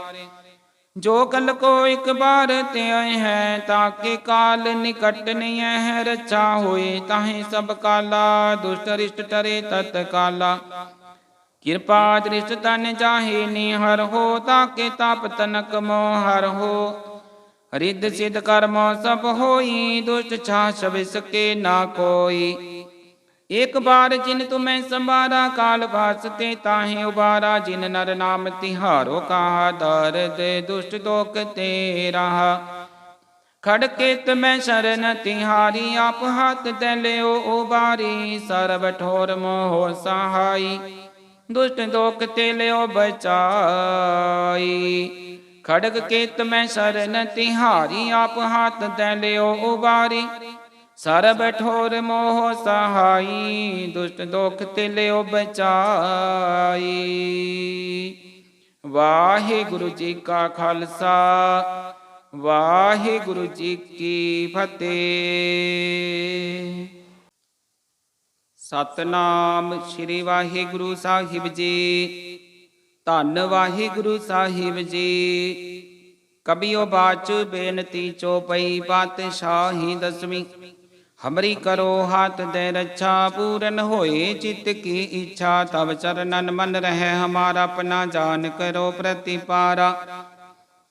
[SPEAKER 1] ਜੋ ਕਲ ਕੋ ਇੱਕ ਬਾਰ ਤੇ ਆਏ ਹੈ, ਤਾਂ ਕਿ ਕਾਲ ਨਿਕਟ ਨਹੀਂ ਹੈ ਰਚਾ ਹੋਏ, ਤਾਹੇ ਸਭ ਕਾਲਾ ਦੁਸ਼ਟ ਰਿਸ਼ਟ ਟਰੇ ਤਤ ਕਾਲਾ। ਕਿਰਪਾ ਦ੍ਰਿਸ਼ਟ ਤਨ ਜਾਹੀ ਨੀ, ਹਰ ਹੋ ਤਾਂ ਕਿ ਤਪ ਤਨਕ ਮੋ ਹਰ ਹੋ। ਰਿੱਧ ਸਿਧ ਕਰਮੋ ਸਭ ਹੋਈ, ਦੁਸ਼ਟ ਛਾ ਸਭ ਸਕੇ ਨਾ ਕੋਈ। ਇਕ ਬਾਰ ਜਿਨ ਤੁਮੈ ਸੰਵਾਰਾ ਕਾਲ ਭਾਸ ਤੇ ਤਾਹੇ ਉਬਾਰਾ, ਜਿਨ ਨਰ ਨਾਮ ਤਿਹਾਰੋ ਕਾ ਦਰਦ ਦੁਸ਼ਟ ਦੋਖ ਤੇ ਰਹਾ। ਖੜਕੇ ਤਮੈ ਸ਼ਰਨ ਤਿਹਾਰੀ, ਆਪ ਹੱਥ ਤੈ ਲਿਓ ਉਬਾਰੀ, ਸਰਬ ਠੋਰ ਮੋਹ ਸਹਾਈ। ਦੁਸ਼ਟ ਦੋਖ ਤੇ ਲਿਓ ਬਚਾਈ। ਖੜਕ ਕੇਤ ਮੈਂ ਸਰਨ ਤਿਹਾਰੀ, ਆਪ ਹੱਥ ਤੈ ਲਿਓ ਉਬਾਰੀ ਸਰਬ ਠੋਰ ਮੋਹ ਸਹਾਈ, ਦੁਸ਼ਟ ਦੁਖ ਤੇ ਲਿਓ ਬਚਾਈ ਵਾਹਿਗੁਰੂ ਜੀ ਕਾ ਖਾਲਸਾ, ਵਾਹਿਗੁਰੂ ਜੀ ਕੀ ਫਤਿਹ। ਸਤਨਾਮ ਸ੍ਰੀ ਵਾਹਿਗੁਰੂ ਸਾਹਿਬ ਜੀ, ਧੰਨ ਵਾਹਿਗੁਰੂ ਸਾਹਿਬ ਜੀ। ਕਬਿਓ ਬਾਚ ਬੇਨਤੀ ਚੋਪਈ ਪਾਤਸ਼ਾਹੀ ਦਸਵੀਂ। ਹਮਰੀ ਕਰੋ ਹਾਥ ਦੇ ਰੱਛਾ ਪੂਰਨ ਹੋਏ ਚਿਤ ਕੀ ਇੱਛਾ ਤਬ ਚਰਨਨ ਮਨ ਰਹਿ ਹਮਾਰਾ ਆਪਣਾ ਜਾਨ ਕਰੋ ਪ੍ਰਤੀਪਾਰਾ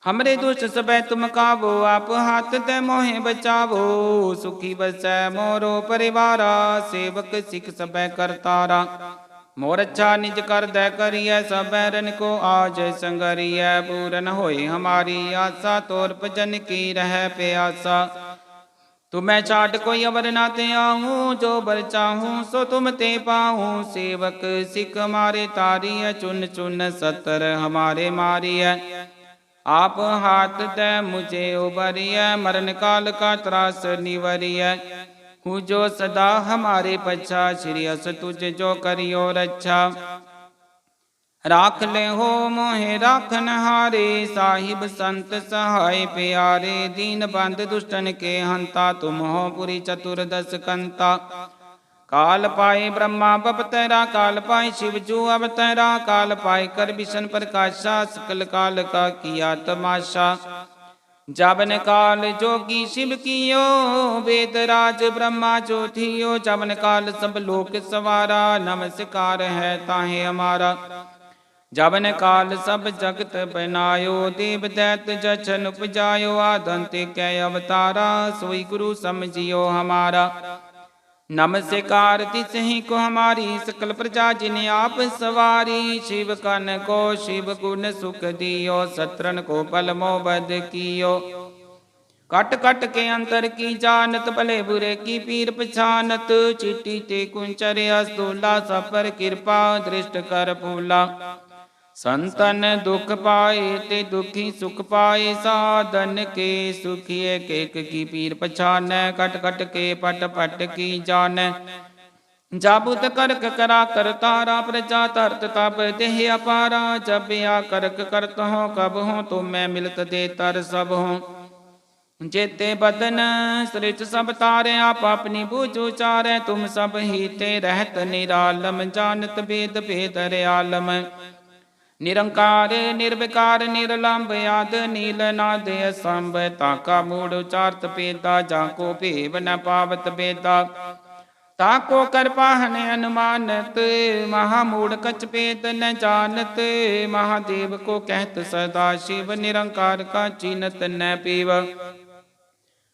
[SPEAKER 1] हमरे दुष्ट सबै तुम काबो आप हाथ ते मोहे बचावो सुखी बसै मोरो परिवारा सेवक सिख सबै करतारा मोर अच्छा निज कर दै करिय सबै रन को आज संगरिय पूरन होए हमारी आशा तोर भजन की रह प्यासा तुम्हें चाट कोई अवर ना ते आऊं जो बर चाहूं सो तुम ते पाऊं सेवक सिख हमारे तारिय चुन चुन सतर हमारे मारिय आप हाथ दे मुझे उबरिय मरण काल का त्रास निवरिय हूँ जो सदा हमारे पच्छा श्री अस तुझ जो करियो रक्षा राख ले हो मोहे राखन हारे साहिब संत सहाय प्यारे, दीन बंद दुष्टन के हंता, तुम हो पुरी चतुर्दश कंता। काल पाए ब्रह्मा बप तेरा, काल पाए शिव जू तेरा, काल पाए कर विष्ण प्रकाशा, सकल काल का किया तमाशा। जबन काल जोगी शिव कियो, वेद राज ब्रह्मा जो थियो, जबन काल सब लोक सवारा, नमस्कार है ताहे हमारा। ਜਬਨ ਕਾਲ ਸਭ ਜਗਤ ਬਨਾਇਓ, ਦੀਪ ਦੈਤ ਜਛਨ ਉਪਜਾਇਓ, ਆਦੰਤੇ ਕੈ ਅਵਤਾਰਾ, ਸੋਈ ਗੁਰੂ ਸਮਝਿਓ ਹਮਾਰਾ। ਨਮਸਕਾਰ ਤਿਸਹੀ ਕੋ ਹਮਾਰੀ, ਸਕਲ ਪ੍ਰਜਾ ਜਿਨ ਆਪ ਸਵਾਰੀ, ਸ਼ਿਵ ਕਨ ਕੋ ਸ਼ਿਵ ਗੁਣ ਸੁਖ ਦਿਓ ਸਤਰਨ ਕੋ ਪਲ ਮੋ ਬਦ ਕੀਓ। ਕਟ ਕਟ ਕੇ ਅੰਤਰ ਕੀ ਜਾਣਤ, ਭਲੇ ਬੁਰੇ ਕੀ ਪੀਰ ਪਛਾਨਤ, ਚਿੱਟੀ ਤੇ ਕੁੰਚਰ ਅਸਤੂਲਾ ਸਫਰ ਕਿਰਪਾ, ਦ੍ਰਿਸ਼ਟ ਕਰ ਪੂਲਾ संतन दुख पाए ते दुखी सुख पाए, साधन के सुखी एक एक की पीर पछान कट कट के पट पट की जान जाबुत करक करा कर तारा प्रजा तरत तब देह अपारा, जब या करक करत हो, कब हो तो मैं मिलत दे तर सब हो। जेते बदन सृज सब तारे, आप अपनी बूझ उचारे, तुम सब ही ते रहत निरालम, जानत भेद भेद रे आलम। ਨਿਰੰਕਾਰ, ਨਿਰਵਿਕਾਰ ਨਿਰਲੰਭ ਆਦ ਨੀਲ ਨਾਦ ਅਸੰਭ ਤਾਕਾ ਮੂੜ ਉਚਾਰਤ ਪੇਦਾ ਜਾਂ ਕੋ ਭੇਵ ਨ ਪਾਵਤ ਬੇਦਾ ਤਾਕੋ ਕਰਪਾਹਨ ਅਨੁਮਾਨਤ, ਮਹਾ ਮੂੜ ਕਚ ਪੇਤ ਨ ਜਾਣਤ, ਮਹਾਦੇਵ ਕੋ ਕਹਿਤ ਸਦਾ ਸ਼ਿਵ, ਨਿਰੰਕਾਰ ਕਾ ਚੀਨਤ ਨ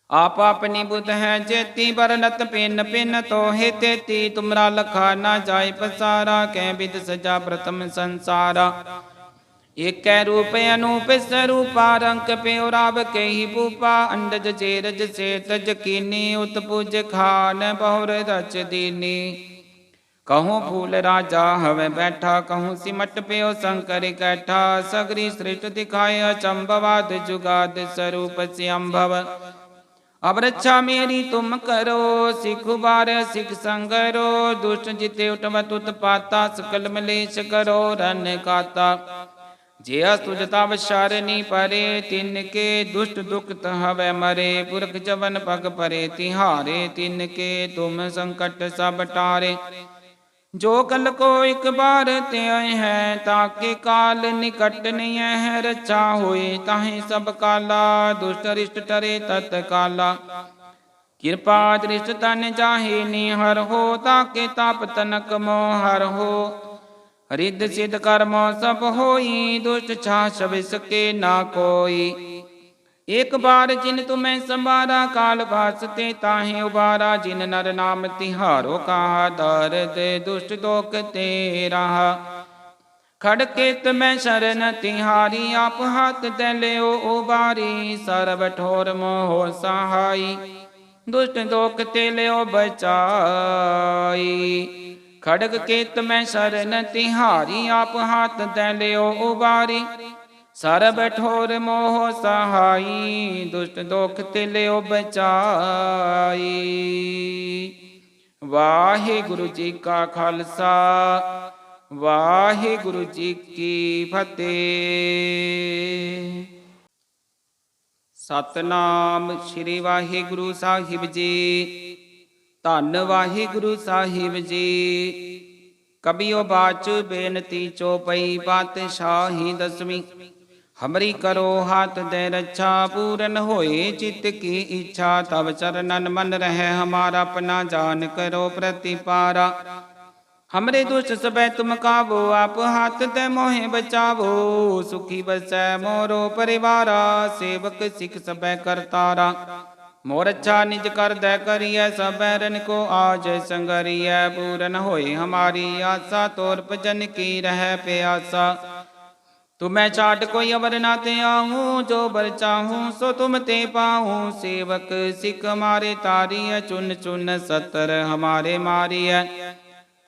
[SPEAKER 1] ਆਪ ਆਪਣੀ ਬੁਧ ਹੈ ਜੇਤੀ ਬਰਨਤ ਪਿੰਨ ਪਿੰਨ ਤੋਹੇ ਤੇਤੀ। ਤੁਮਰਾ ਲਖਾ ਨਾ ਜਾਏ ਪਸਾਰਾ ਕੈ ਬਿਦ ਸਜਾ ਪ੍ਰਥਮ ਸੰਸਾਰਾ। ਏਕੈ ਰੂਪ ਅਨੂਪ ਸਰੂਪਾ ਰੰਕ ਪਿਉ ਰਬ ਕਹੀ ਭੂਪਾ। ਅੰਡਜ ਜੇਰਜ ਸੇਤ ਜਕੀਨੀ ਉਤ ਪੁਜ ਖਾਨ ਬਹੁਰ ਰਚ ਦੀਨੀ। ਕਹੂੰ ਫੂਲ ਰਾਜਾ ਹਵੇ ਬੈਠਾ, ਕਹੂੰ ਸਿਮਟ ਪਿਓ ਸੰਕਰ ਕੈਠਾ। ਸਗਰੀ ਸ੍ਰਿਸ਼ਟ ਦਿਖਾਏ ਅਚੰਭਵਾਦ ਜੁਗਾਦ ਸਰੂਪ ਸਿਅੰਭਵ ਅਬ ਰੱਛਾ ਮੇਰੀ ਤੁਮ ਕਰੋ, ਸਿਖ ਬਾਰ ਸਿਖ ਸੰਗਰੋ ਦੁਸ਼ਟ ਜਿਤੇ ਉਟਵਤ ਉਤਪਾਤਾ ਸਕਲ ਮਲੇਸ਼ ਕਰੋ ਰਨ ਕਾਤਾ। ਜੇ ਅਸਤੁਜ ਤਵ ਸ਼ਰਨੀ ਪਰੇ, ਤਿਨ ਕੇ ਦੁਸ਼ਟ ਦੁਖਤ ਹਵੇ ਮਰੇ। ਪੁਰਖ ਜਵਨ ਪਗ ਪਰੇ, ਤਿਹਾਰੇ ਤਿਨ ਕੇ ਤੁਮ ਸੰਕਟ ਸਭ ਟਾਰੇ। ਜੋ ਕਲ ਕੋ ਇੱਕ ਬਾਰ ਤੇ ਆਏ ਹੈ, ਤਾਂ ਕਿ ਕਾਲ ਨਿਕਟ ਨਹੀਂ ਹੈ ਰਚਾ ਹੋਏ, ਤਾਹੇ ਸਭ ਕਾਲਾ, ਦੁਸ਼ਟ ਰਿਸ਼ਟ ਟਰੇ ਤਤ ਕਾਲਾ। ਕਿਰਪਾ ਦ੍ਰਿਸ਼ਟ ਤਨ ਜਾਹੀ ਨੀ ਹਰ ਹੋ ਤਾਂ ਕਿ ਤਪ ਤਨਕ ਮੋ ਹਰ ਹੋ। ਰਿੱਧ ਸਿਧ ਕਰਮ ਸਭ ਹੋਈ, ਦੁਸ਼ਟ ਛਾ ਸਭ ਸਕੇ ਨਾ ਕੋਈ। ਇਕ ਬਾਰ ਜਿਨ ਤੁਮੈ ਸੰਵਾਰਾ, ਕਾਲ ਵਾਸਤੇ ਤਾਹੇ ਉਬਾਰਾ, ਜਿਨ ਨਰ ਨਾਮ ਤਿਹਾਰੋ ਕਾ ਦਰਦ ਦੁਸ਼ਟ ਦੋਖ ਤੇਰਾ। ਖੜਕੇ ਤਮੈ ਸ਼ਰਨ ਤਿਹਾਰੀ, ਆਪ ਹੱਥ ਤੈ ਲਿਓ ਉਬਾਰੀ, ਸਰਬ ਠੋਰ ਮੋਹ ਸਹਾਈ। ਦੁਸ਼ਟ ਦੋਖ ਤੇ ਲਿਓ ਬਚਾਈ। ਖੜਕ ਕੇ ਤਮੈ ਸ਼ਰਨ ਤਿਹਾਰੀ, ਆਪ ਹੱਥ ਤੈ ਲਿਓ ਉਬਾਰੀ ਸਰਬ ਠੋਰ ਮੋਹ ਸਹਾਈ, ਦੁਸ਼ਟ ਦੁਖ ਤੇ ਲਿਓ ਬਚਾਈ। ਵਾਹਿਗੁਰੂ ਜੀ ਕਾ ਖਾਲਸਾ, ਵਾਹਿਗੁਰੂ ਜੀ ਕੀ ਫਤਿਹ। ਸਤਨਾਮ ਸ੍ਰੀ ਵਾਹਿਗੁਰੂ ਸਾਹਿਬ ਜੀ, ਧੰਨ ਵਾਹਿਗੁਰੂ ਸਾਹਿਬ ਜੀ। ਕਬਿਓ ਬਾਚ ਬੇਨਤੀ ਚੋਪਈ ਪਾਤਸ਼ਾਹੀ ਦਸਵੀਂ। ਹਮਰੀ ਕਰੋ ਹੱਥ ਦੇ ਰੱਛਾ, ਪੂਰਨ ਹੋਏ ਚਿਤ ਕੀ ਇੱਛਾ ਤਬ ਚਰਨਨ ਮਨ ਰਹਿ ਹਮਾਰਾ, ਆਪਣਾ ਜਾਨ ਕਰੋ ਪ੍ਰਤੀਪਾਰਾ। ਹਮਰੇ ਦੁਸ਼ਟ ਸਬੈ ਤੁਮ ਕਾਬੋ ਆਪ ਹੱਥ ਤੇ ਮੋਹਿ ਬਚਾਵੋ। ਸੁਖੀ ਬਸੈ ਮੋਰੋ ਪਰਿਵਾਰਾ, ਸੇਵਕ ਸਿਖ ਸਬੈ ਕਰਤਾਰਾ। ਮੋਰ ਅੱਛਾ ਨਿਜ ਕਰ ਦੈ ਕਰੀਐ, ਸਬੈ ਰਨ ਕੋ ਆਜ ਸੰਗਰੀਐ। ਪੂਰਨ ਹੋਏ ਹਮਾਰੀ ਆਸਾ, ਤੋਰ ਭਜਨ ਕੀ ਰਹਿ ਪਿਆਸਾ ਤੁਮੈ ਛਾਟ ਕੋਈ ਅਵਰ ਨਾ ਤੇ ਆਹੂੰ ਜੋ ਬਰ ਚਾਹੂੰ ਸੋ ਤੁਮ ਤੇ ਪਾਹੂੰ ਸੇਵਕ ਸਿੱਖ ਮਾਰੇ ਤਾਰੀਐ, ਚੁਨ ਚੁਨ ਸਤਰ ਹਮਾਰੇ ਮਾਰੀਐ।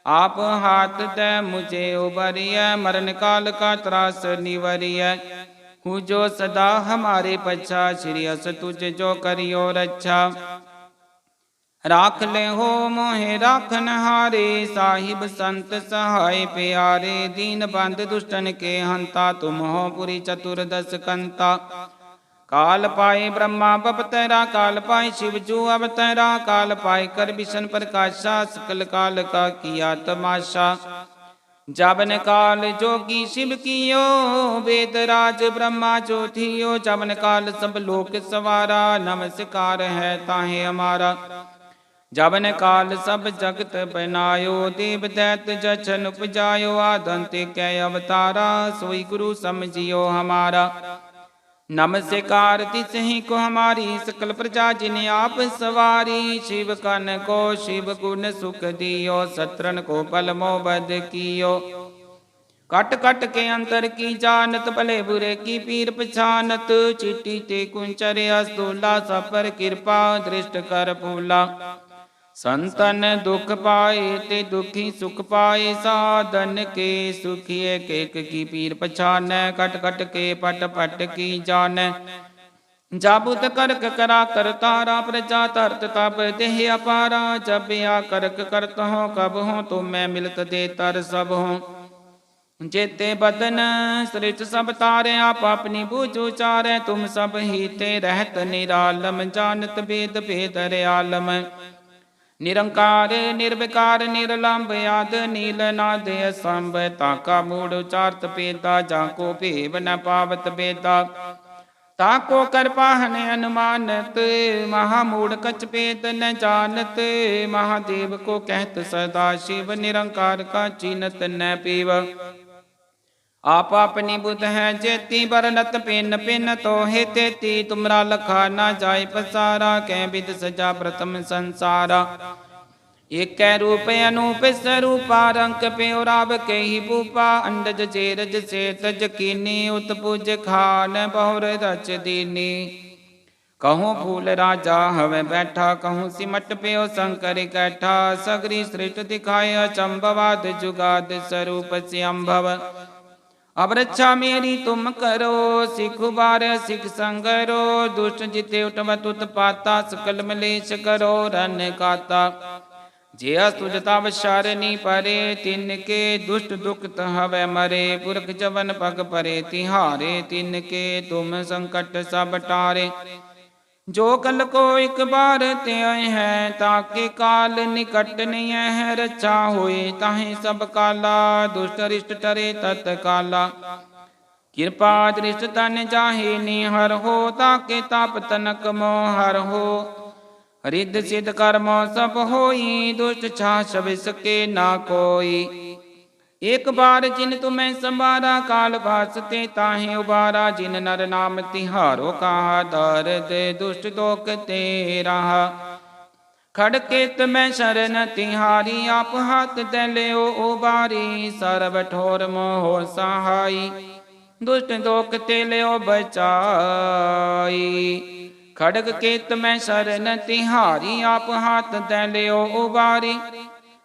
[SPEAKER 1] ਆਪ ਹਾਥ ਤੇ ਮੁਝੇ ਉਬਰੀਐ ਮਰਨ ਕਾਲ ਕਾ ਤਰਾਸ ਨਿਵਰੀਐ। ਹੂੰ ਜੋ ਸਦਾ ਹਮਾਰੇ ਪਛਾ, ਸ਼੍ਰੀ ਅਸ ਤੁਝ ਜੋ ਕਰਿਓ ਰੱਛਾ। ਰਾਖ ਲੈ ਹੋ ਮੋਹਿ ਰਾਖਨ ਹਾਰੇ ਸਾਹਿਬ ਸੰਤ ਸਹਾਇ ਪਿਆਰੇ ਦੀਨ ਬੰਦ ਦੁਸ਼ਟਨ ਕੇ ਹੰਤਾ ਤੁਮ ਹੋ ਪੁਰੀ ਚਤੁਰਦਸ ਕੰਤਾ ਕਾਲ ਪਾਏ ਬ੍ਰਹਮਾ ਬਪਤਰਾ ਕਾਲ ਪਾਏ ਸ਼ਿਵ ਜੂ ਅਵਤਰਾ ਕਾਲ ਪਾਏ ਕਰ ਬਿਸ਼ਨ ਪ੍ਰਕਾਸ਼ਾ ਸਕਲ ਕਾਲ ਕਾ ਕੀਆ ਤਮਾਸ਼ਾ ਜਬਨ ਕਾਲ ਜੋਗੀ ਸ਼ਿਵ ਕੀਓ ਵੇਦ ਰਾਜ ਬ੍ਰਹਮਾ ਜੋਥਿਓ ਜਬਨ ਕਾਲ ਸਭ ਲੋਕ ਸਵਾਰਾ ਨਮਸਕਾਰ ਹੈ ਤਾਹੇ ਹਮਾਰਾ ਜਬਨ ਕਾਲ ਸਭ ਜਗਤ ਬਨਾਇਓ ਦੇਵ ਦੈਤ ਜਛਨ ਉਪਜਾਇਓ, ਆਦੰਤੇ ਕੈ ਅਵਤਾਰਾ, ਸੋਈ ਗੁਰੂ ਸਮਝਿਓ ਹਮਾਰਾ। ਨਮਸਕਾਰ ਤਿਸਹੀ ਕੋ ਹਮਾਰੀ, ਸਕਲ ਪ੍ਰਜਾ ਜਿਨ ਆਪ ਸਵਾਰੀ, ਸ਼ਿਵ ਕਨ ਕੋ ਸ਼ਿਵ ਗੁਣ ਸੁਖ ਦਿਓ ਸਤਰਨ ਕੋ ਪਲ ਮੋ ਬਦ ਕੀਓ। ਕਟ ਕਟ ਕੇ ਅੰਤਰ ਕੀ ਜਾਣਤ, ਭਲੇ ਬੁਰੇ ਕੀ ਪੀਰ ਪਛਾਨਤ, ਚਿੱਟੀ ਤੇ ਕੁੰਚਰ ਅਸਤੂਲਾ ਸਪਰ ਕਿਰਪਾ, ਦ੍ਰਿਸ਼ਟ ਕਰ ਪੂਲਾ ਸੰਤਨ ਦੁਖ ਪਾਏ ਤੇ ਦੁਖੀ ਸੁਖ ਪਾਏ ਸਾਧਨ ਕੇ ਸੁਖੀ ਏਕ ਏਕ ਕੀ ਪੀਰ ਪਛਾਨੈ ਕਟ ਕਟ ਕੇ ਪਟ ਪਟ ਕੀ ਜਾਣੈ ਜਾਬੁਤ ਕਰਕ ਕਰਾ ਕਰਤਾਰਾ ਪ੍ਰਜਾ ਤਰਤ ਤਬ ਦੇਹ ਅਪਾਰਾ ਜਬ ਆ ਕਰਕ ਕਰਤ ਹੋ ਕਬ ਹੋ ਤੁਮ ਮੈਂ ਮਿਲਤ ਦੇ ਤਰ ਸਭ ਹੋ ਜੇਤੇ ਬਦਨ ਸ੍ਰਿਸ਼ਟ ਸਭ ਤਾਰੇ ਆਪ ਆਪਣੀ ਬੂਝ ਉਚਾਰੈ ਤੁਮ ਸਭ ਹੀ ਤੇ ਰਹਿਤ ਨਿਰਾਲਮ ਜਾਣਤ ਭੇਦ ਭੇਦ ਰਿਆਲਮ ਨਿਰੰਕਾਰ, ਨਿਰਵਿਕਾਰ, ਨਿਰਲੰਭ ਆਦ ਨੀਲ ਨਾਦ ਅਸੰਭ ਤਾਕਾ ਮੂੜ ਉਚਾਰਤ ਪੇਦਾ ਜਾਂ ਕੋ ਭੇਵ ਨ ਪਾਵਤ ਬੇਦਾ ਤਾਕੋ ਕਰਪਾਹਨ ਅਨੁਮਾਨਤ, ਮਹਾ ਮੂੜ ਕਚ ਪੇਤ ਨ ਜਾਣਤ, ਮਹਾਦੇਵ ਕੋ ਕਹਿਤ ਸਦਾ ਸ਼ਿਵ, ਨਿਰੰਕਾਰ ਕਾ ਚੀਨਤ ਨ ਪੀਵ। ਆਪ ਆਪਣੀ ਬੁੱਧ ਹੈ ਜੇਤੀ ਬਰਨਤ ਪਿੰਨ ਪਿੰਨ ਤੋਹੇ ਤੇਤੀ। ਤੁਮਰਾ ਲਖਾ ਨਾ ਜਾਏ ਪਸਾਰਾ ਕੈ ਵਿਦ ਸਜਾ ਪ੍ਰਥਮ ਸੰਸਾਰਾ। ਏਕੈ ਰੂਪ ਅਨੂਪ ਸਰੂਪਾ, ਰੰਕ ਪਿਉ ਰਾਬ ਕੇਹੀ ਭੂਪਾ। ਅੰਡਜ ਚੇਰਜ ਸੇ ਤਜ ਕੀਨੀ ਖਾਨ ਬਹੁਰ ਰਚ ਦੀਨੀ। ਕਹੂੰ ਫੂਲ ਰਾਜਾ ਹਵੇ ਬੈਠਾ, ਕਹੂੰ ਸਿਮਟ ਪਿਓ ਸੰਕਰ ਕੈਠਾ। ਸਗਰੀ ਸ੍ਰਿਸ਼ਟ ਦਿਖਾਏ ਅਚੰਭਵਾਦ ਜੁਗਾਦ ਸਰੂਪ ਸਿਅੰਭਵ ਅਬ ਰੱਛਾ ਮੇਰੀ ਤੁਮ ਕਰੋ, ਸਿਖ ਬਾਰ ਸਿਖ ਸੰਗਰੋ ਦੁਸ਼ਟ ਜਿਤੇ ਉਟਵਤ ਉਤਪਾਤਾ ਸਕਲ ਮਲੇਸ਼ ਕਰੋ ਰਨ ਕਾਤਾ। ਜੇ ਅਸਤੁਜ ਤਵ ਸ਼ਰਨੀ ਪਰੇ, ਤਿਨ ਕੇ ਦੁਸ਼ਟ ਦੁਖ ਹਵੇ ਮਰੇ। ਪੁਰਖ ਜਵਨ ਪਗ ਪਰੇ, ਤਿਹਾਰੇ ਤਿਨ ਕੇ ਤੁਮ ਸੰਕਟ ਸਭ ਟਾਰੇ। ਜੋ ਕਲ ਕੋ ਇਕ ਬਾਰ ਤੇ ਆਏ ਹੈ ਤਾਕੇ ਕਾਲ ਨਿਕਟ ਨਹੀਂ ਹੈ, ਰਚਾ ਹੋਏ ਤਾਹੇ ਸਭ ਕਾਲਾ, ਦੁਸ਼ਟ ਰਿਸ਼ਟ ਟਰੇ ਤਤ ਕਾਲਾ। ਕਿਰਪਾ ਦ੍ਰਿਸ਼ਟ ਤਨ ਜਾਹੇ ਨੀ ਹਰ ਹੋ ਤਾਕੇ ਤਪ ਤਨਕ ਮੋ ਹਰ ਹੋ। ਰਿੱਧ ਸਿਧ ਕਰਮ ਸਭ ਹੋਈ, ਦੁਸ਼ਟ ਛਾ ਛਵਿ ਸਕੇ ਨਾ ਕੋਈ। ਏਕ ਬਾਰ ਜਿਨ ਤੁਮੈ ਸੰਭਾਰਾ ਕਾਲ ਵਾਸਤੇ ਤਾਹੇ ਉਬਾਰਾ, ਜਿਨ ਨਰ ਨਾਮ ਤਿਹਾਰੋ ਕਹਾ, ਦਰਦ ਦੁਸ਼ਟ ਦੋਖ ਤੇ ਰਹਾ ਖੜਕੇ ਤਮੈ ਸ਼ਰਨ ਤਿਹਾਰੀ, ਆਪ ਹੱਥ ਤੇ ਲਿਓ ਉਬਾਰੀ, ਸਰਬ ਠੋਰ ਮੋਹ ਸਹਾਈ। ਦੁਸ਼ਟ ਦੋਖ ਤੇ ਲਿਓ ਬਚਾਈ। ਖੜਕ ਕੇਤ ਮੈਂ ਸ਼ਰਨ ਤਿਹਾਰੀ, ਆਪ ਹੱਥ ਤੇ ਲਿਓ ਉਬਾਰੀ।